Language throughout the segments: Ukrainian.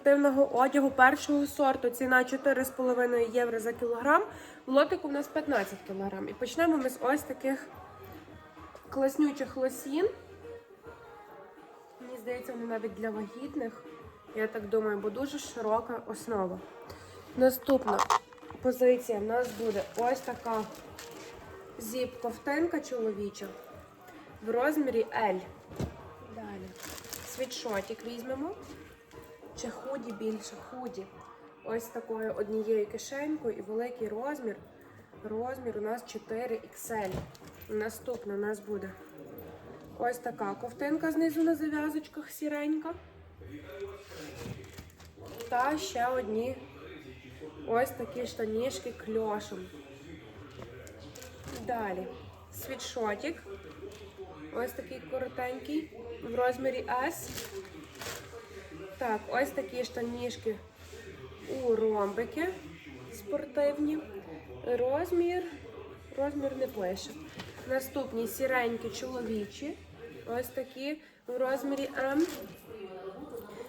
Спортивного одягу першого сорту ціна 4,5 євро за кілограм. В лотику у нас 15 кілограм. І почнемо ми з ось таких класнючих лосін. Мені здається, вони навіть для вагітних. Я так думаю, бо дуже широка основа. Наступна позиція в нас буде ось така зіп-ковтинка чоловіча в розмірі L. Далі. Світшотик візьмемо. Чи худі більше худі. Ось такою однією кишенькою і великий розмір. Розмір у нас 4XL. Наступна у нас буде ось така ковтинка знизу на зав'язочках сіренька. Та ще одні ось такі штанішки кльошем. Далі світшотик. Ось такий коротенький в розмірі S. Так, ось такі штанішки у ромбики спортивні. Розмір. Розмір не пише. Наступні сіренькі чоловічі. Ось такі в розмірі М.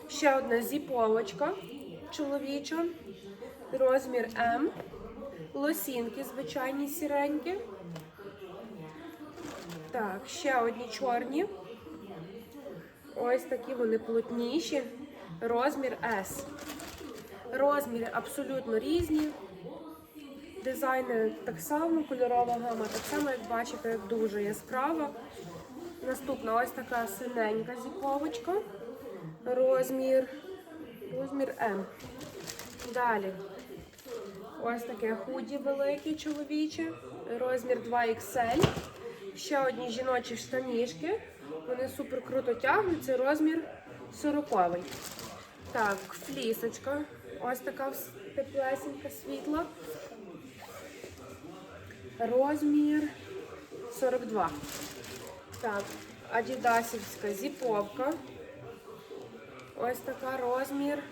Ще одна зіповочка чоловіча. Розмір М. Лосінки звичайні сіренькі. Так, ще одні чорні. Ось такі вони плотніші. Розмір S. Розміри абсолютно різні. Дизайни так само, кольорова гама так само, як бачите, дуже яскрава. Наступна ось така синенька зіповочка. Розмір. Розмір М. Далі. Ось таке худі велике чоловіче. Розмір 2XL. Ще одні жіночі штанішки. Вони супер круто тягнуться. Розмір 40 Так, флісочка. Ось така теплесенька світла. Розмір 42. Так, адідасівська зіповка. Ось така розмір.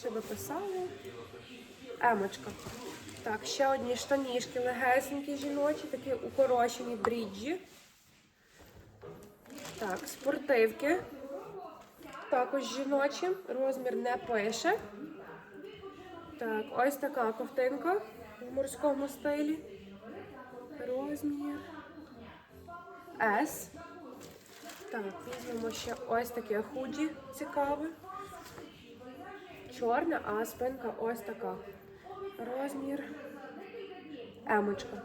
Що би писали? Емочка. Так, ще одні штанішки легесенькі жіночі, такі укорочені бріджі. Так, спортивки. Також жіночі. Розмір не пише. Так, ось така ковтинка в морському стилі. Розмір S. Так, візьмемо ще ось таке худі цікаве. Чорна, а спинка ось така. Розмір емочка.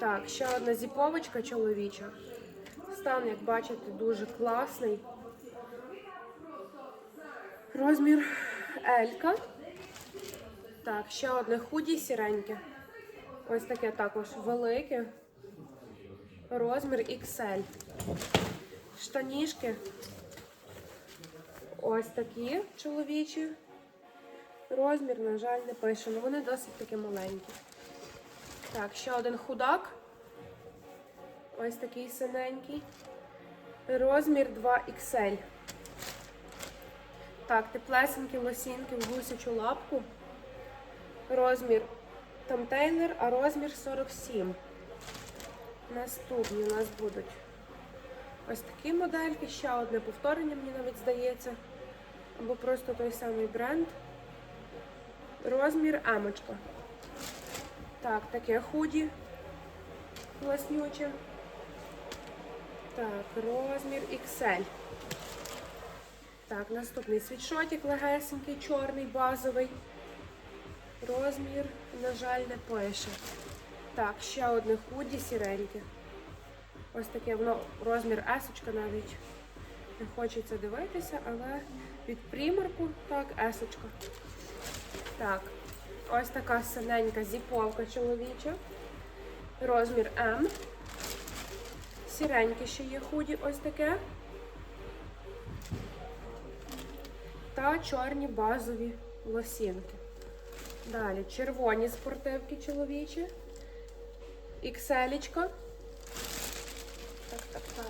Так, ще одна зіповочка чоловіча. Стан, як бачите, дуже класний. Розмір Елька. Так, ще одне худі сіреньке. Ось таке також велике. Розмір XL. Штанішки. Ось такі чоловічі. Розмір, на жаль, не пише, але вони досить таки маленькі. Так, ще один худак. Ось такий синенький. Розмір 2XL. Так, теплесенькі лосінки в гусячу лапку. Розмір контейнер, а розмір 47. Наступні у нас будуть ось такі модельки. Ще одне повторення, мені навіть здається. Або просто той самий бренд. Розмір емочка. Так, таке худі класнюче. Так, розмір XL. Так, наступний світшотик легесенький, чорний, базовий. Розмір, на жаль, не пише. Так, ще одне худі сіреньке. Ось таке воно розмір есочка навіть. Не хочеться дивитися, але від примарку, так, есочка. Так, ось така синенька зіповка чоловіча. Розмір М. Сіреньке ще є худі, ось таке. Та чорні базові лосінки. Далі червоні спортивки чоловічі. Ікселічка. Так, так, так.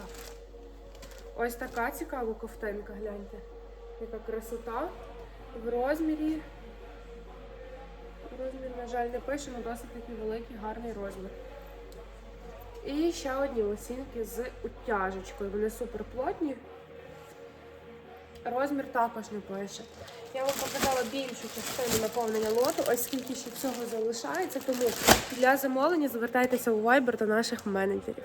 Ось така цікава ковтинка, гляньте. Яка красота. В розмірі. Розмір, на жаль, не пише, але досить такий великий, гарний розмір. І ще одні лосінки з утяжечкою. Вони супер плотні. Розмір також не пише. Я вам показала більшу частину наповнення лоту, ось скільки ще цього залишається, тому для замовлення звертайтеся у Viber до наших менеджерів.